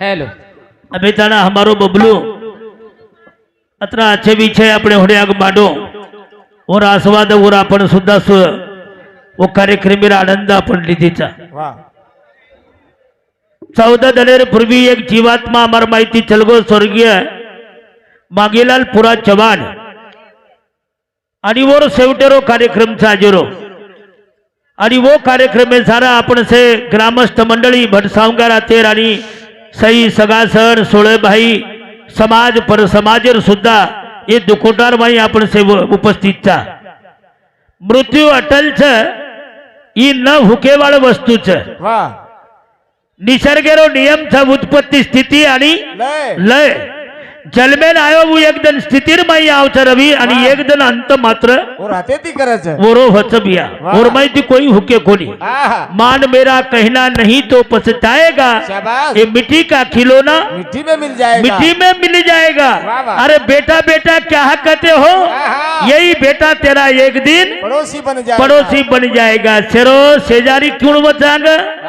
Hello अबे ताना हमारो बबलू अत्र अच्छे विषय આપણે होडे आग मांडो और आस्वाद और आपण सुद्धा सु व कार्यक्रमीला आनंद आपण लिधीचा वा चौदा दलेर पूर्वी एक जीवात्मा अमर माहिती चलगो स्वर्गीय मागेलाल पुरा चव्हाण आणि वो शेवटेरो कार्यक्रम साजेरो आणि वो कार्यक्रम आहे सारा आपण से ग्रामस्थ मंडळी भटसावंगार तेर आणि सई सगासर सोळेभाई समाज पर समाजेर सुद्धा हे दुकोटार माई आपण से उपस्थित चा मृत्यू अटल छ ही न हुकेवाळ वस्तूच निसर्गेरो नियम छ उत्पत्ती स्थिती आणि लय। लय जन्मेन आयो वो एकदन स्थितीरमाई आवच रवी आणि एकदन अंत मात्र। वो राहते ती करायचं वरो वच बिया। वाह. और माहिती कोई हुके कोणी आहा। मान मेरा कहना नहीं तो पछताएगा। शाबाश। ये मिट्टी का खिलौना मिट्टी में मिल जाएगा। मिट्टी में मिल जाएगा। वाह, वाह। अरे बेटा बेटा क्या कहते हो? आहा। यही बेटा तेरा एक दिन पड़ोसी बन जाएगा। पड़ोसी बन जाएगा। शेरो शेजारी क्यों वचांग हा, बेटा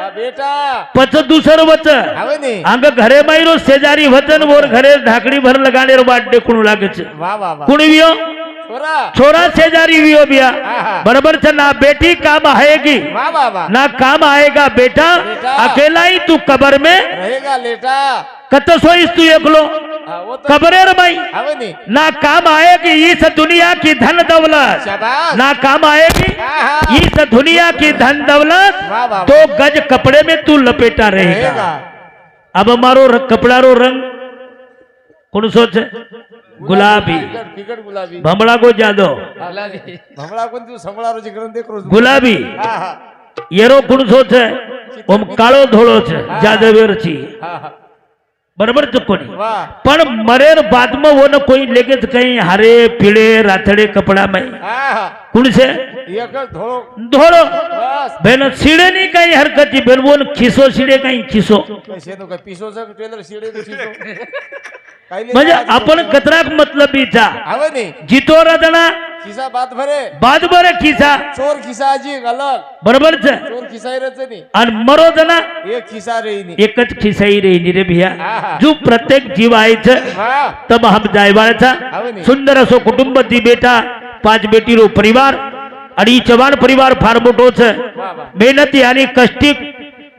पच दुसर वच. अंग घरे मायरो शेजारी वचन वर घरे ढाकडी भर लगाने बाट देखून लागच. कुण वियो? छोरा. छोरा शेजारी वियो बिया। बरोबर छ ना बेटी काम आएगी ना काम आएगा बेटा? बेटा। अकेला ही तू कबर में? रहेगा लेटा. कत सोईस तू एकलो? खबरेर भाई ना. काम आएगी इस दुनिया की धन दौलत? ना काम आएगी इस दुनिया की धन दौलत? तो गज कपड़े में तू लपेटा रहेगा. अब हमारो कपड़ा रो रंग। कौन सोच? गुलाबी. भमड़ा को जादो. भमड़ा को गुलाबी. येरो कौन सोच? है ओम काळो धोळो छे जादवेर छी બરાબર ચુકોની પણ મરે બાદમાં ઓને કોઈ લેગે કઈ હારે પીળે રાથડે કપડામાં કોણ છે? एकच धोळो. धोळो. भेल शिडेनी काही हरकती बेन बोल खिसो शिडे काही खिसो. कसे म्हणजे आपण कचराक मतलब इचा जितो रदना खिसा बात भरे. बाद भरे खिसा. चोर खिसा जी अलग. बरोबर चोर खिसाई आणि मरो जना. एक खिसा रेनी एकच खिसाई रेनी रे भैया. जो प्रत्येक जीव आहेच तब हम जायवाचा सुंदर असो कुटुंब ती बेटा. पाच बेटी रो परिवार. आणि चव्हाण परिवार फार मोठोच वा वा मेहनती आणि कष्टी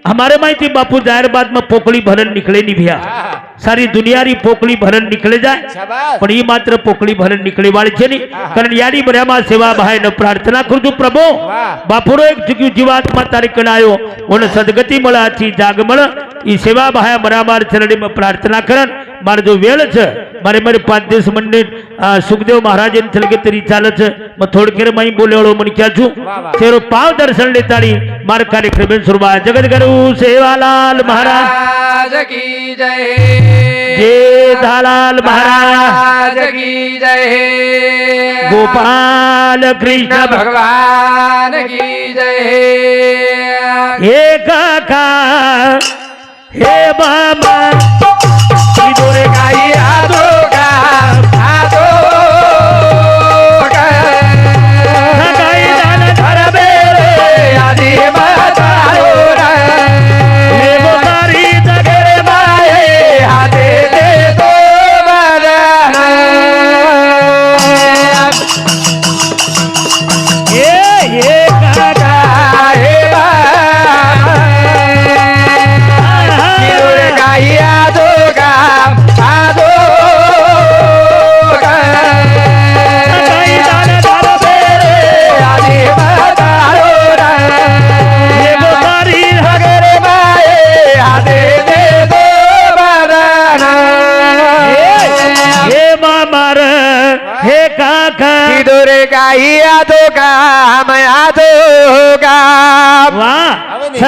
हमारे माहिती बापू जाहिरबाद में पोकळी भरण निकले नहीं भैया हा हा सारी दुनियारी पोकळी भरण निकले जाय शाबास पण ही मात्र पोकळी भरण निकले वाळचे नाही कारण यानी बऱ्यामा सेवा भायन प्रार्थना करतो प्रभो वा बापुरो एक चुकी जीवात्मा तारीख आयो ओन सदगती મળાથી જાગ મળ ઈ સેવા ભાયા બરાબર ચરણી માં પ્રાર્થના કરન મારે જો વેળ છે મારે મારે પાંચ દિવસ મંડિત સુખદેવ મહારાજ એમ થયેલ કે તરી ચાલે છે મેં થોડકેર અહીં બોલેવાળો મને ક્યાં છું? તેરો પાવ દર્શન લેતાડી મારા કાર્યક્રમ શરૂઆત. જગત કરું સેવાલાલ મહારાજ. કી જય જય દાલાલ મહારાજ. કી જય ગોપાલ કૃષ્ણ ભગવાન કી જય હે કાકા હે બાબા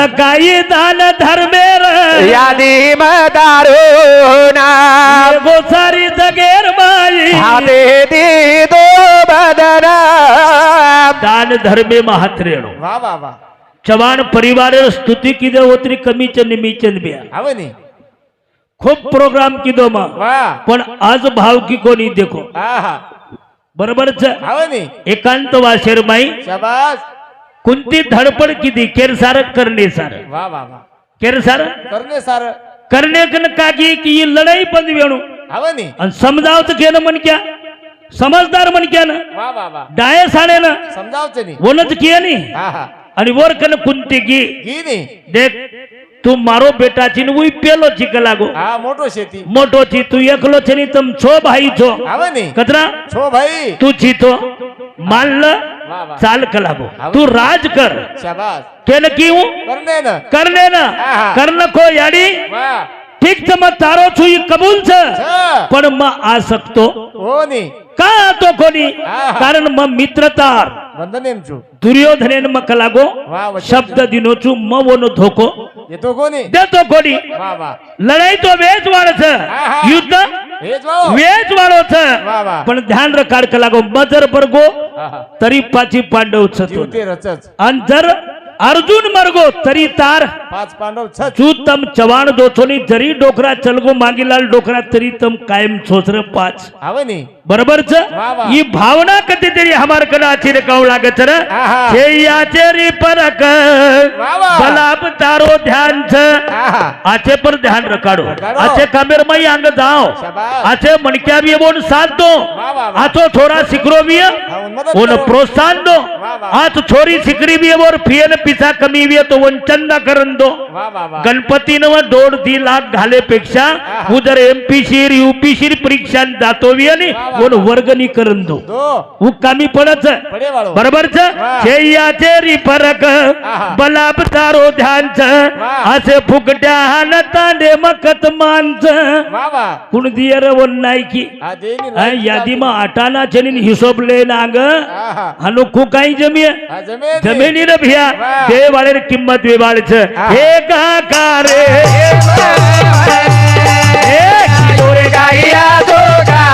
सकाळी दान धर्मेर. यादी मदारो ना हे गोसारी जगेर बाई. हाते दी दो बदना. दान धर्मे महात्रेणो. वा वा वा. चव्हाण परिवार स्तुती किदे होत्री कमीच निमीचन बिया. खूप प्रोग्राम किदो मा. वा. पण आज भाव की कोणी देखो. बरोबरच? एकांत वाशेर माई. शाबास. कोणती धडपड किती? केरसार करणे सार वा वा वा. केरसार? करणे सार करणे कन काकी की ही लढाई पण वेणू. हवं नी. आणि समजावत केलं म्हणक्या. समजदार म्हणक्यानं. वा वा वा. डाय समजावचे नी. वनच किया नी. हा हा. आणि वर कन कुंती नी. देख तू मारो बेटा छी उई पेलो छी के लागो. हा मोठो शेती. मोटो छी तू एकलो छी नी तुम छो भाई छो. कतरा छो भाई. तू छी तो. मान ल चाल कलागो तू राज कर. शाबास. केलं की हूं करणे ना. करणे ना. कर्ण को याडी ઠીક તારો છું એ કબૂલ છે. પણ માં આ શકતો કા તો કોની? કારણમાં મિત્રતાર. દુર્યોધન એન મકલાગો શબ્દ દિનો છું મવોનો ધોકો. દેતો કોની? દેતો કોની? લડાઈ તો વેચવાળ છે. યુદ્ધ વેચવાળો છે. પણ ધ્યાન રખાડ કલાકો મજર પર ગો તરી પાછી પાંડવ છે અંતર अर्जुन मरगो तरी तार. पाच पांडव तू तम चव्हाण दोथोनी जरी डोकरा चलगो मागीलाल डोकरा तरी तम कायम छोसर पाच. आवनी बरोबर छ भावना कते तरी हमार कला चिर कौ लागत र? हे या परक बलाब तारो ध्यान आचे पर ध्यान रखाडो. आचे कामेर मई अंग जाओ. आचे मनक्या भी बोन साथ दो. आचो थोड़ा सिकरो भी उन प्रोत्साहन दो. आज छोरी सिकरी भी बोर फियन पिसा कमी वन वंचंदा करून दो. गणपती व दोड दी लाख घालेपेक्षा उदर एमपीशीर शिर युपी सीर परीक्षा जातो आणि कोण वर्गणी करून दो. कमी पडच. बरोबर छेयाचे फरक. बलाब तारो ध्यानच असे फुकट्या हालता ने मकत मानच कुण दियर वन नाही की? यादी मग आटाना चलीन हिशोबले नाग. हनु काही जमी जमिनी रिया देवाने किंमत विभाळच हे का दुर्गा या दुर्गा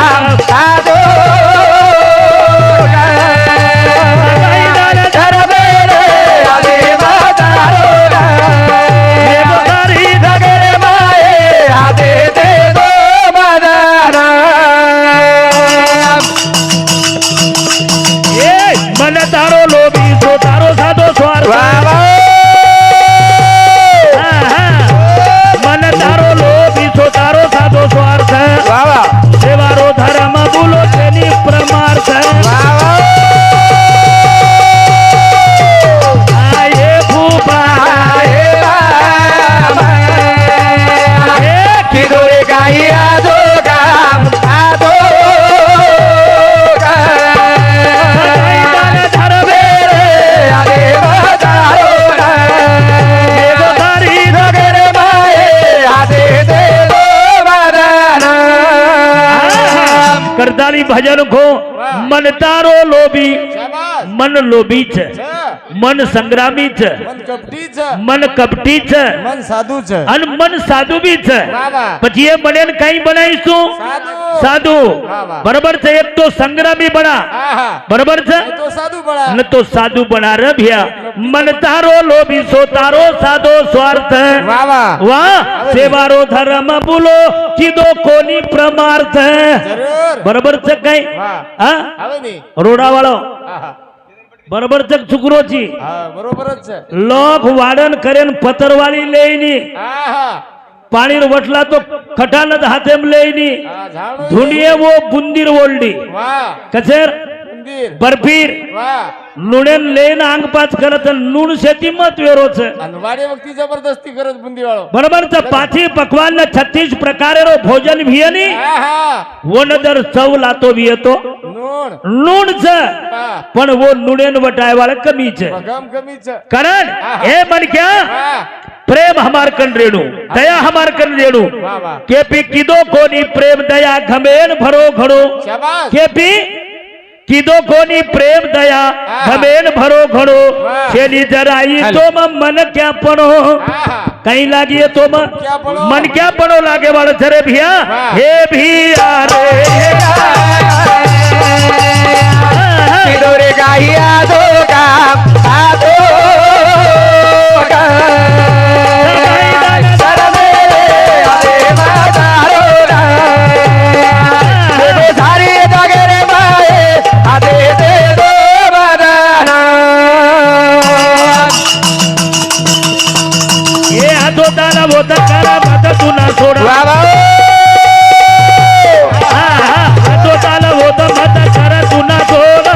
ભજન ખો મન તારો લોભી. મન લોભી છે. મન સંગ્રામી છે. મન કપટી છે. મન સાધુ છે. અને મન સાધુ બી છે. પછી એ બને કઈ બનાવીશું? साधू बरोबरच एक तो संग्रामी बना बरोबरच? तो साधू न तो साधू बना र भिया. मन तारो लोभी सो तारो साधो स्वार्थ. वा सेवारो धर्म बोलो किदो कोणी प्रमार्थ. बरोबरच रोडा वालो बरोबर चक चुकरोची? बरोबरच. लोक वाडण करेन पतरवाली लेणी. पाणीर वटला तो खटान हातेमले धुनिये वो बुंदीर ओलडी. कचेर? बर्फीर. लुणे लेन आंग पाच करत लुण शेती मत वेरोच. जबरदस्ती करत बुंदी बरोबर पाथी पकवान छत्तीस प्रकारे रो भोजन भियनी. वन दर चव लातो भी येतो लुण च. पण वो लुणेन वटाय वाळ कमीच कमीच. कारण हे म्हणक्या भगम कमी छ કારણ એ મન ક્યાં वा પ્રેમ હમાર કન રેણુ દયા હમાર કન રેણુ वा वा કેપી કીધો કોની પ્રેમ દયા ઘમેન ભરો ઘણો शाबास કેપી કીધો કોની પ્રેમ દયા ઘમેન ભરો ઘણો વાહ. છેલી જરાઈ તો મન ક્યાં પણો आहा કઈ લાગીએ તો મન क्या पड़ो મન ક્યાં પણો લાગે વાળો જરે ભિયા વાહ. હે ભિયા રે કિદોરે ગાયા તો ગામ સાધો સરવે होत करा मत तुना सोडा. हा, हा. हातो ताल मत करा तुना सोडा.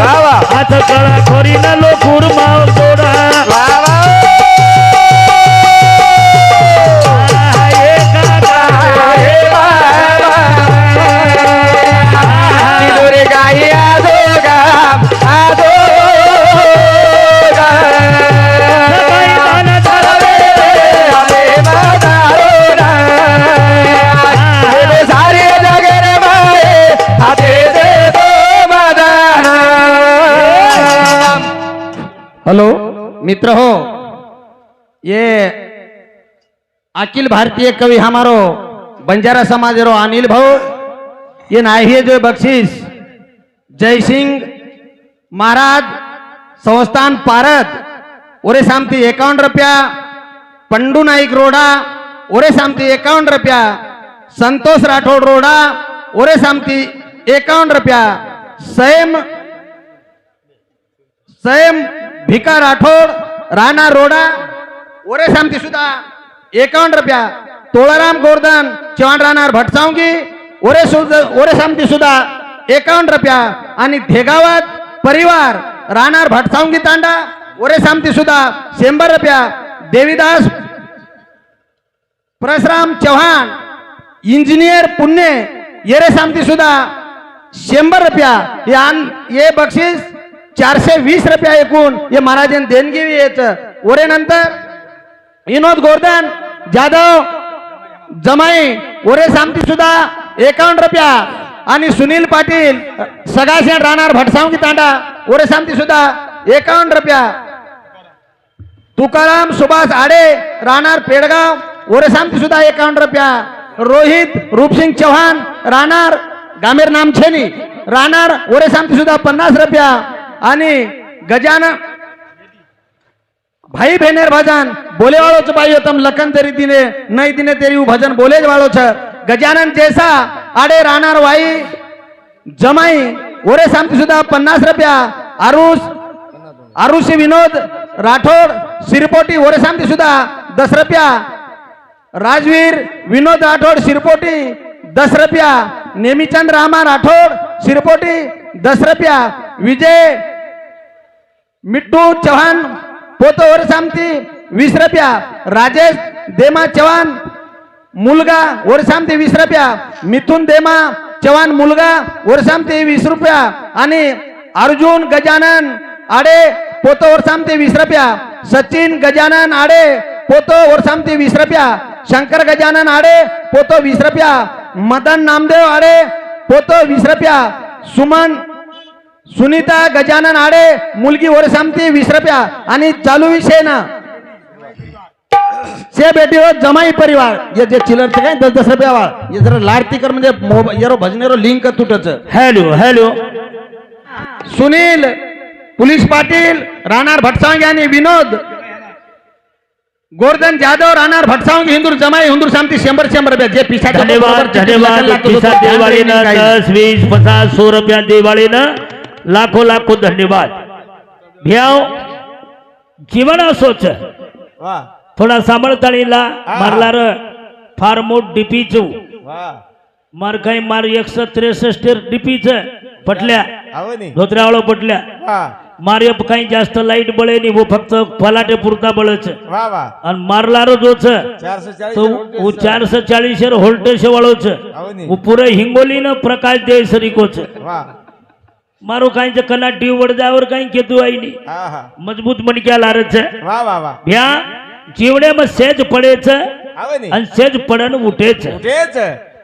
वा वा. हात कळा खोरी न लो कुरमाव सोडा. हेलो मित्र हो. ये अखिल भारतीय कवि हमारो बंजारा समाज रो अनिल भाऊ. ये नाही है जो बक्षीस. जय सिंह महाराज संस्थान पारद. ओरे सामती एकावन्न रुपया. पंडू नाईक रोडा. ओरे सामती एकावन्न रुपया. संतोष राठोड रोडा. ओरे सामती एकावन्न रुपया. सैम सैम भिका राठोड राणा रोडा ओरे सामती सुद्धा एकावन्न रुपया. तोळाराम गोर्धन चव्हाण राहणार भटसावंगी. ओरे ओरे सामती सुद्धा एकावन्न रुपया. आणि धेगावात परिवार राहणार भटसावंगी तांडा. ओरे सामती सुद्धा शंभर रुपया. देवीदास परशुराम चव्हाण इंजिनियर पुणे येरे सामती सुद्धा शंभर रुपया. हे बक्षीस चारशे वीस रुपया एकूण हे महाराजांनी देणगी येत. ओरे नंतर विनोद गोर्धन जाधव जमाई ओरे सामती सुद्धा एकावन्न रुपया. आणि सुनील पाटील सगासेन राहणार भटसावंगी तांडा ओरे सामती सुद्धा एकावन्न रुपया. तुकाराम सुभाष आडे राहणार पेडगाव ओरे सामती सुद्धा एकावन्न रुपया. रोहित रूपसिंग चव्हाण राहणार गामेर नामछेनी राहणार ओरे सामती सुद्धा पन्नास रुपया. आणि गजानन भाई बहनेर भजन बोले वालों च तम लखन तरी दिने नहीं दिने तेरी भजन बोले वालो छ। गजानन जैसा आडे राहणार वाई जमाई ओरे सामती सुद्धा पन्नास रुपया आरुष आरुषी विनोद राठोड सिरपोटी ओरे सामती सुद्धा दस रुपया राजवीर विनोद राठोड सिरपोटी दस रुपया नेमीचंद रामा राठोड सिरपोटी दस रुपया विजय मिट्टू चव्हाण पोतो सामती वीस रुपया राजेश देमा चव्हाण मुलगा वरसामती वीस रुपया मिथुन देमा चव्हाण मुलगा वरसामती वीस रुपया आणि अर्जुन गजानन आडे पोतो वरसामती वीस रुपया सचिन गजानन आडे पोतो वरसामती वीस रुपया शंकर गजानन आडे पोतो वीस रुपया मदन नामदेव आडे पोतो वीस रुपया सुमन सुनीता गजानन आडे मुलगी वर सामती वीस रुपया. आणि चालू विषय ना. से बेटी हो जमाई परिवार. ये जे चिलर काय? दस दस रुपया वाळ ये जरा लाडती कर म्हणजे येरो भजनेरो link तुटच. Hello hello. Sunil police Patil राहणार भटसांग आणि विनोद. गोर्धन जाधव राहणार भटसांग हिंदूर जमाई हिंदूर सामती शंभर शंभर रुपया. जे पिसाच्या धन्यवाद धन्यवाद. पिसा दिवाळीनं. दस वीस पचास सौ रुपया दिवाळीनं लाखो लाखो धन्यवाद. भ्याव जीवन असोच. थोडा सांभाळताळीला मारलार फार मोठ डीपीच मार काही मार एकशे त्रेसष्ट डीपीच पटल्या. नी. धोत्र्यावाळो पटल्या. वा. मार एक काही जास्त लाइट बळे वो फक्त फलाटे पुरता बळच. आणि मारलार जोच. तो चारशे चाळीस होल्टेज वाळोच आव नी. वो पुरे हिंगोलीनं प्रकाश दे सरिकोच. वा. मारो काहींच कना टीव वडजावर काही केतू आई नाही हा हा मजबूत मणक्या लारच वा वा वा भ्या जिवड्या मग सेज पडेच आणि सेज पडन उठेच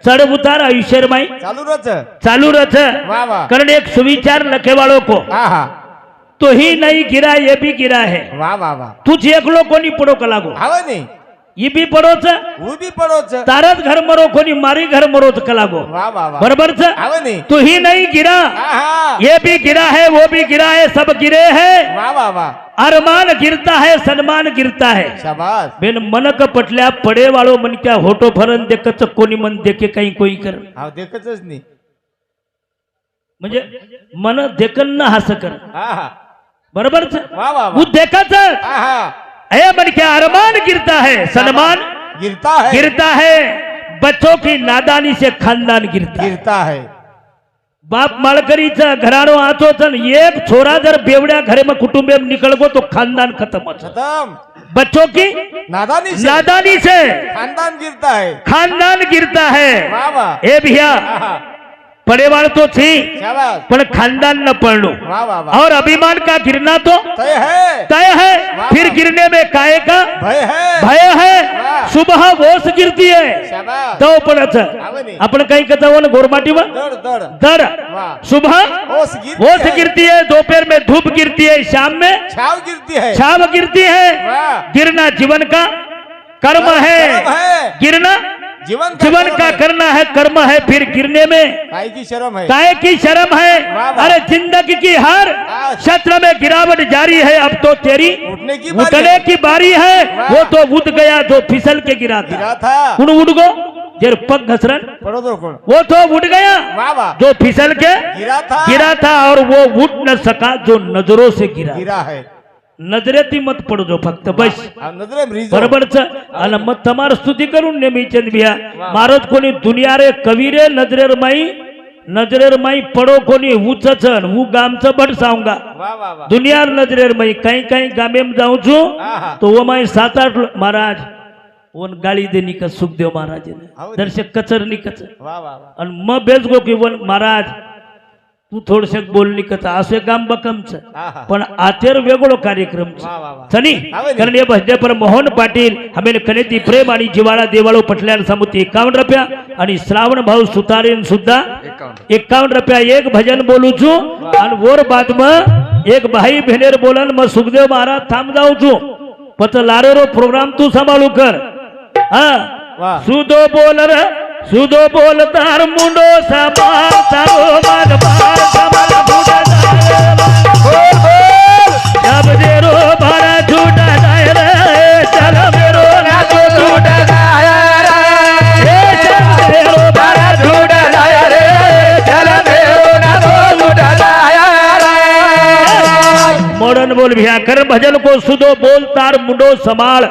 चढ उतार आयुष्यर माई चालू रच चालू रच कारण एक सुविचार लखे वालों को तो ही नहीं गिरा ये भी गिरा है वा वा वा तुझ एकलो कोणी पडो कलागो आव भी पडोच. उभी पडोच. तारच घर मरो कोणी मारी घर आव नी. तू ही नहीं गिरा. हा हा. ये भी गिरा है वो भी गिरा है सब गिरे हैं. अरमान गिरता है सन्मान गिरता है. शाबास. बेन मनक पटल्या पडे वाळो मनक्या होटो फरन देखच कोणी मन देखे काही कोई कर. हा देखतच नी. म्हणजे मन देखन न हास कर. बरोबरच वा देखच हा हे मनक्या अरमान गिरता है सन्मान गिरता है। गिरता है। बच्चों की नादानी से खानदान गिरता गिरता है। बाप माळकरीचा घराणो आचोच आणि एक छोरा जर बेवड्या घरे में कुटुंबे में निकल गो तो खानदान खत्म खत्म। बच्चों की नादानी से। नादानी से। खानदान गिरता है। खानदान गिरता है। ए भैया पड़ेवाड़ तो थी पर खानदान न वाह और अभिमान का गिरना तो? तय है. तय है. फिर गिरने में काय का? भय है. भय है. सुबह ओस गिरती है. दव पडत. आपण काही कचा वन गोरमाटीवर? दड़ दड़. दर. सुबह ओस गिरती है. गिरती है. दोपहर में धूप गिरती है. शाम में छाव गिरती है. छाव गिरती है. गिरना जीवन का कर्म है. कर्म है. गिरना जीवन का जीवन का करना है कर्म है फिर गिरने में। काय की शर्म है। काय की शर्म है। अरे ज़िंदगी की हर। क्षेत्र में गिरावट जारी है अब तो तेरी उठने की बारी उठने है। की बारी है। वो तो उठ गया जो फिसल के गिरा गिरा था। था कुण उठ गो जर पग घसरन। तो वो तो उठ गया। जो फिसल के गिरा था। गिरा था और वो उठ न सका जो नज़रों से गिरा। गिरा है। नजरेती मत पडजो फक्त बस. बरोबरच आणि मग तमार स्तुती करून नेहमी बिया. महाराज कोणी दुनिया रे कवी रे नजरेर माई नजरेर माई पडो कोणी उचच हु गामचं बट सांगा. दुनियार नजरेर माई काही काही गामे में जाऊ छू. तो वो माई सात आठ महाराज वन गाली देनी का सुखदेव महाराज. दर्शक कचर निकच. आणि मग बेस गो की वन महाराज तू थोडस बोलणी कथा असं काम बकमच पण आतेर वेगळो कार्यक्रम. चली कारण हे भजनेपर मोहन पाटील हमेल कनेती प्रेम आणि जिवाळा देवाळो पटल्यान समुती एकावन्न रुपया आणि श्रावण भाऊ सुतारेन सुद्धा एकावन्न. रुपया. एक भजन बोलूचू आणि वर बाद मग एक भाई भेनेर बोलन मग सुखदेव महाराज थांब जाऊचू पत लारेरो प्रोग्राम तू सांभाळू कर. हा. सुदो बोलर सुदो बोलतार मुंडो साबार सारो मान पार कमल फूटा जब देरो भारा छूटा जाए रे चल मेरो नाचो छूटा जाए रे. चल मेरो भारा छूटा जाए रे चल मेरो नातो छूटा जाए मोडन बोल भिया कर भजन को सुदो बोल तार मुंडो संभाल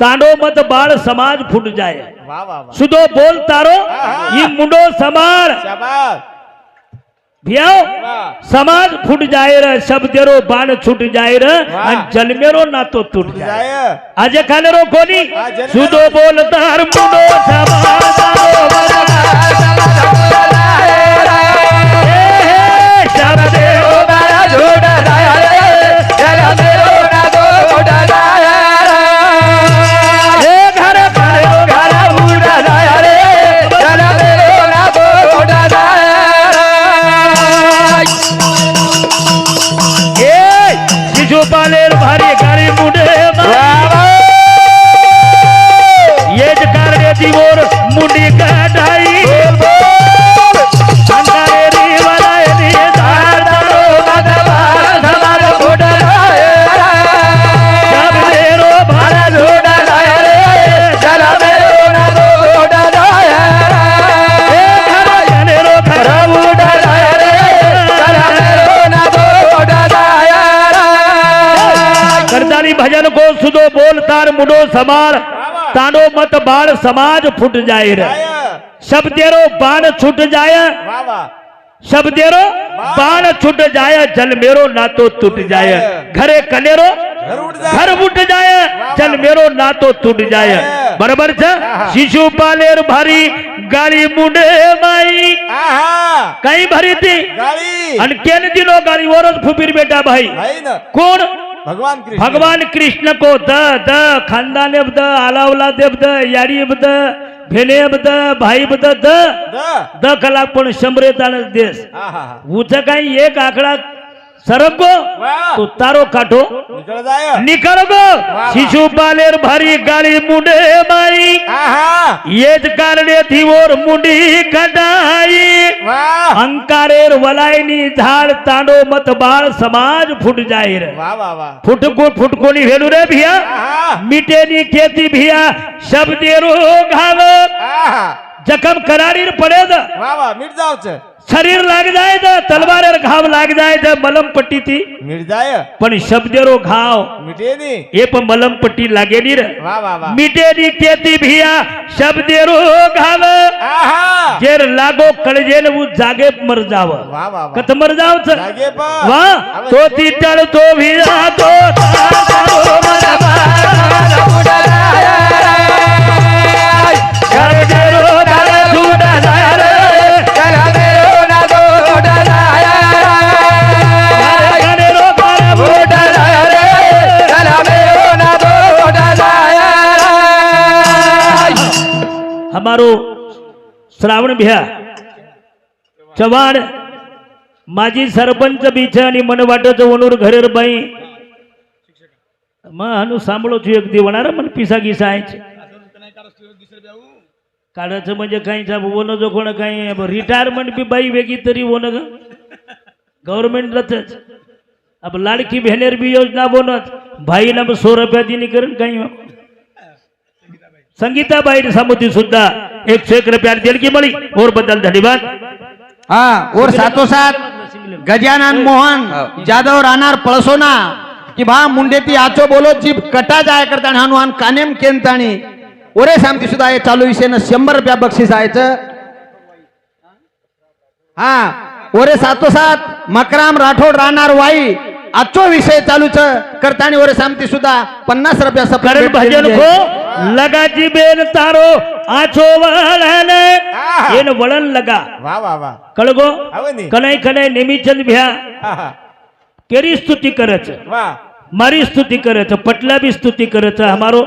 वाह तांडो मत बाळ समाज फुट जाए वाह वाह वाह सुदो बोल तारो ये मुंडो समार शाबाश भियाओ वाह समाज फुट जाए रे शब्देरो बाण छूट जाए रे वाह. आणि जन्मेरो नातो तुट जाए कारणे दिवोर मुंडी कढाई. अंधारे री री धमार जब मेरो भारा रे. मेरो ना घर जनेरो घर उडा रे. मेरो ना भजन को सुदो बोल तार मुडो समार. तांडो मत बाळ समाज फुट जाय रे। जाय शब्देरो बाण छूट जाय वाह वाह। शब्देरो बाण छूट जाय जल मेरो नातो टूट जाय घरे कनेरो घर उठ जाय जल मेरो नातो टूट जाय बरोबर छ? शिशुपालेर भारी गाडी मुंडे माई। आहा। काही भरी ती गाड़ी भगवान कृष्ण। भगवान कृष्ण को द द खानदाने द आलावला देव द याडी द भेने द भाई द द। द। द कलाक पण शंभरे आहा उच काही एक आकडा सरगो वाह तो तारो काठो। निकल गो शिशुपालेर भारी गाडी मुंडे आहा। येज कारणे थिवोर मुंडी कदाई अंकारेर वलायनी झाड तांडो मत बाळ समाज फुट जाईर। वाह वाह वाह फुटको फुटकोनी भेलू रे भिया। मिटेनी खेती भिया। शब्देरो घाव आहा। जखम करारीर पडेद। वाह वाह मिट जाओ छ શરીર લાગ જાય તો તલવારે ઘાવ લાગ જાય તો મલમ પટ્ટીથી મીઠ જાય પણ શબ્દેરો ઘાવ મીઠે ની એ પણ મલમ પટ્ટી લાગેલી રે વાહ વાહ વાહ મીટેની કેતી ભિયા શબ્દેરો ઘાવ આહા જેર લાગો કળજે ને હું જાગે મર જાવ વાહ વાહ વાહ કત મર જાવ છે લાગે પણ વાહ હવે તો તી ટળ તો ભિયા તો તારો શબ્દેરો हमारो श्रावण भ्या चव्हाण माझी सरपंच बीच आणि मन वाटत वनूर घरेर बाई। मग हनु सांभळो तू एक देवणार मन पिसा गिसा आहे काढायचं म्हणजे काही वन जो कोण काही रिटायरमेंट बी बाई वेगळी तरी वन ग गव्हर्नमेंट अब लाडकी बहनेर बी योजना बोनच भाई ना सो रुपया दिनी करून काही। संगीताबाई समिति सुद्धा एक सौ एक रुपया दिल की बड़ी और बदल धन्यवाद. हाँ और साथों साथ गजानन मोहन जाधव राहणार पळसोना की भा मुंडेती आचो बोलो जी कटा जाय करता हनुमान कानेम केनताणी. ओरे सांगती सुद्धा हे चालू विषयनं शंभर रुपया बक्षीस आहेचं. हा ओरे साथोसाथ मकराम राठोड राहणार वाई. आजचो विषय चालूच करताना ओरे सांगते सुद्धा पन्नास रुपया सप्लाय भजन લગાજી બેન તારો આછો વળન એને વળન લગા. વાહ વાહ વાહ. કળગો કનાઈ કનાઈ નિમિચંદ ભ્યા. કેરી સ્તુતિ કરે છે. વાહ. મારી સ્તુતિ કરે છે પટલા બી સ્તુતિ કરે છે. અમારો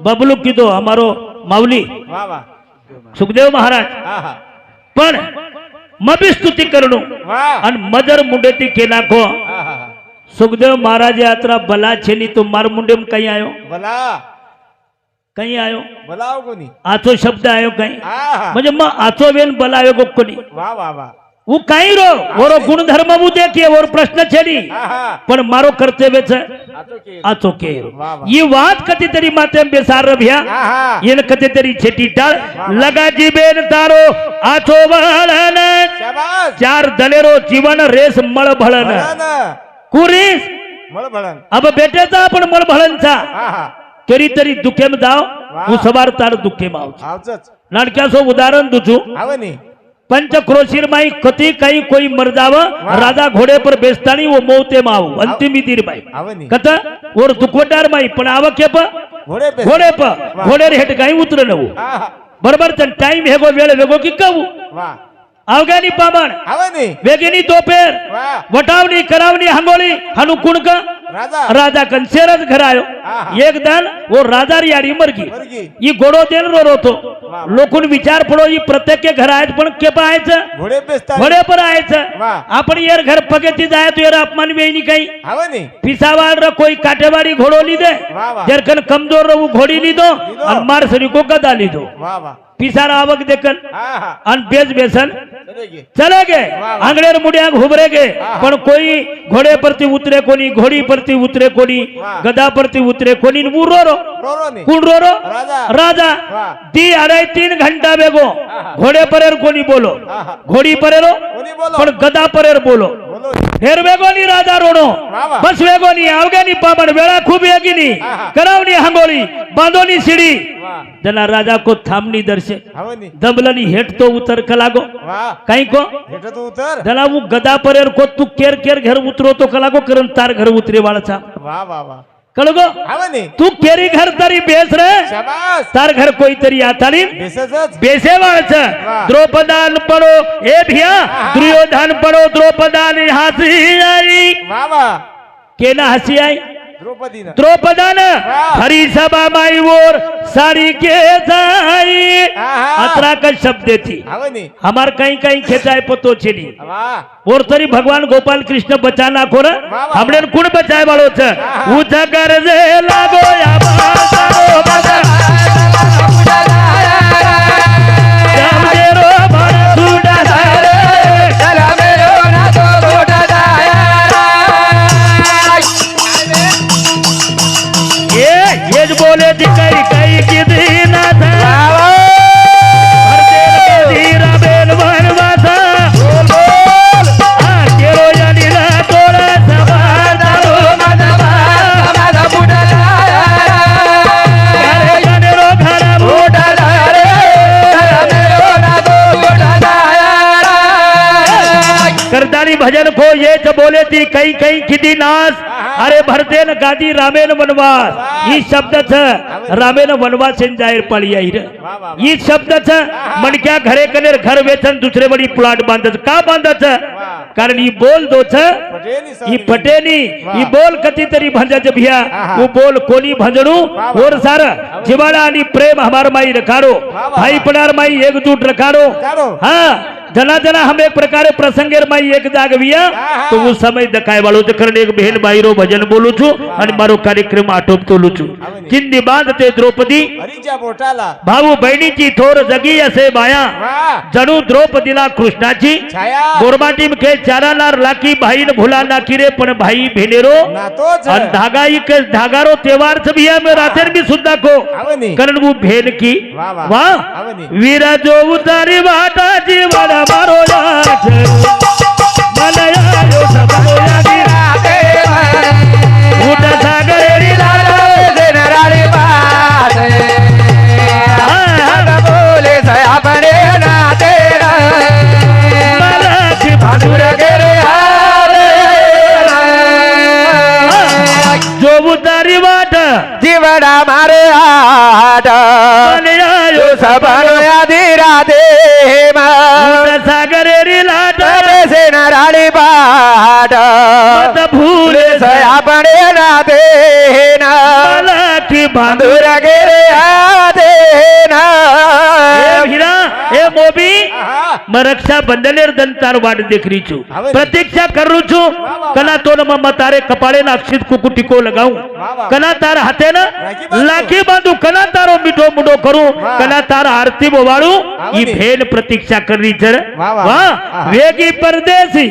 બબલુ કીધો અમારો માવલી વાહ વાહ. સુખદેવ મહારાજ. પણ મબી સ્તુતિ કરણું. અને મદર મુંડેથી કે નાખો. સુખદેવ મહારાજે આતરા ભલા છે ની તો માર મુંડેમ કઈ આવ્યો ભલા. કઈ આયો? ભલાવ કોની? આથો શબ્દ આયો કઈ? મજે માં આથો વેન ભલાવે કોની? વાહ વાહ વાહ. હું કઈ રો ઓરો ગુણધર્મ હું દેખીએ ઓર પ્રશ્ન છેડી પણ મારો કર્તવ્ય છે. આથો કે ઈ વાત કતી તારી માથે બેસાર રભ્યા એને કતી તારી છેટી ટાળ લગાજી બેન તારો આથો વળન ચાર દલેરો જીવન રેસ મળ ભળન કુરીસ મળ ભળન અબ બેટે તા પણ મળ ભળન થા કેરી તરી દુઃખે માં જાઓ હું સવાર તાર દુઃખે માં આવજો નાનક્યા સો ઉદાહરણ દઉં છું આવે નહીં પંચ ક્રોશીરમાં કતી કઈ કોઈ મરદાવ રાધા ઘોડે પર બેસતાની ઓ મોતે માં આવું. અંતિમ ઇદિર ભાઈ કત ઓર દુખવટારમાં પણ આવકે પર ઘોડે પર ઘોડે પર ઘોડે હેઠ ગાય ઉતરે નવું બરાબર તન ટાઈમ હેગો વેળે વેગો કી કહું? વાહ. આવગાની પામણ. આવે નહીં વેગીની દોપેર વટાવની કરાવની હંગોળી હનુ કુણકા राजा. राजा कंसेरज घर आयो एक दान वो राजा री यारी मरगी. ये घोडो देन रो रोतो. लोकून विचार पडो ही प्रत्येक के घर आहेत पण के पाहायचं घोडे पेस्ता घोडे पर आयचं आपण येर घर पगती जाय तो येर अपमान वेणी काही. हवनी पिसावाड रो कोई काटेवाडी घोडो ली दे जरकन कमजोर रो घोडी ली दो और मार सरी को गदा ली दो वाह वाह पिसारा आवक देखन अन बेज बेसन चलेगे। आंगडेर मुडिया घुबरेगे पण कोई घोडे परती उतरे कोनी घोडी परती उतरे कोणी गदा परती उतरे कोणी रो रो कोण रो रो राजा। ती अढ़ाई तीन घंटा बेगो घोडे परेर कोणी बोलो। घोडी परेरो पण गदा परेर बोलो। હેરવેગોની રાજા રોણો બસ વેગોની આવગેની પાબણ વેળા ખૂબ એગીની કરાવની હાંગોળી બાંધોની સીડી. જના રાજા કો થામની દર્શે. ધબલની હેઠ તો ઉતર કલાગો. કઈ કો હેઠ તો ઉતર. જના હું ગદા પર કો તું કેર કેર ઘર ઉતરો તો કલાગો કરન તાર ઘર ઉતરે વાળા છા વાહ વાહ વાહ. कल गो? तू फेरी घर तरी बेस रे. तार घर कोई तरी आताली बेसे वाच द्रोपदान पड़ो हे भिया दुर्योधन पड़ो द्रोपदान हसी आई. केना हसी आई? द्रौपदी द्रौपदान हरी सभा माई वोर सारी के जाई। अतरा का शब्द थी। हमार कहीं कहीं खेचाए पोतो चली और तरी भगवान गोपाल कृष्ण बचाना को हमने कुण बचाए वालो छ? उजागर कर लागो या बाजा बाजा भजन को येच बोले ती काही काही किती नास? अरे भरतेन गादी रामेन वनवास। ही शब्दच रामेन वनवासेन जाहीर पाळी आहे रे ही शब्दच मणक्या घरे कनेर घर वेचन दुसरे बडी प्लॉट बांधत। का बांधत कारण ही बोल दोच पटेली ही पटेनी ही बोल कधीतरी भंजच भिया वो बोल कोणी भंजणू और सार जिवाळा आणि प्रेम हमार माई रखाडो। भाई पडार माई एकजूट रखाडो। रखाडो. हा। जना जना हम एक प्रकारे प्रसंगेर माई एक जाग विया તો હું સમય દકાય વાળો છે કારણ એક બહેન બાઈરો ભજન બોલું છું અને મારો કાર્યક્રમ આટોપ તોલું છું ચિંદી બાંધ તે દ્રૌપદી हरीच्या बोटाला भाऊ बहिणीची थोर जगी असे बाया वा जणू द्रौपदीला कृष्णाची छाया गोरमाटी के चाराला लाकी भाई भुला लाकी रे पण भाई भेनेरो नातोच आणि धागा एक धागारो तेवार बिया में रातेर भी सुद्धा को आवनी. कारण वो भेन की वा, वा. वा आवनी. પાંદુરગે આદે ના એ મોબી મરક્ષા બંધનેર દન તાર વાડ દેખરી છું. પ્રતીક્ષા કરું છું. કના તો મમ્મા તારે કપાળે ના અક્ષિત કુકુ ટીકો લગાવું. કના તાર હાથે ને લાખી બાંધું. કના તારો મીઠો મુડો કરું. કના તાર આરતી બોવાળું ઈ ભેન પ્રતીક્ષા કરી છે વાહ વેગી પરદેશી.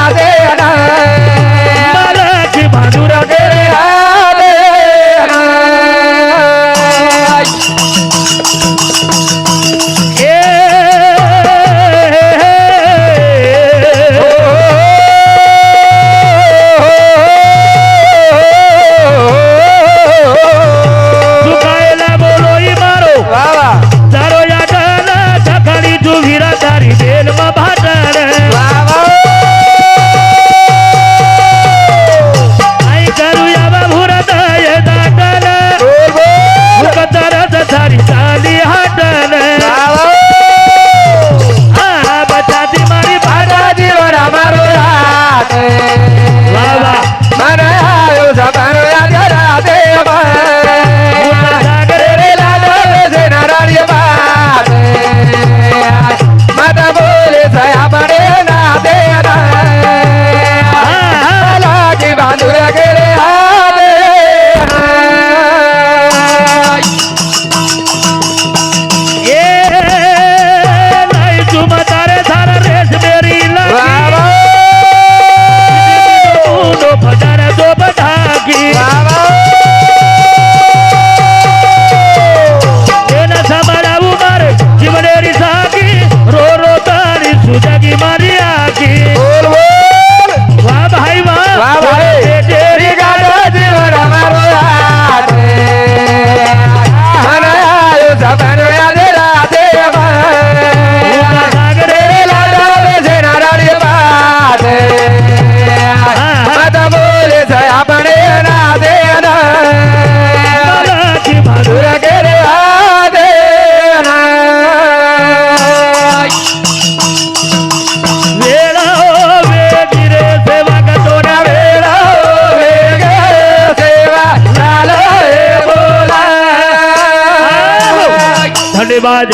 धन्यवाद।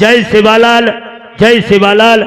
जय शिवालाल जय शिवालाल।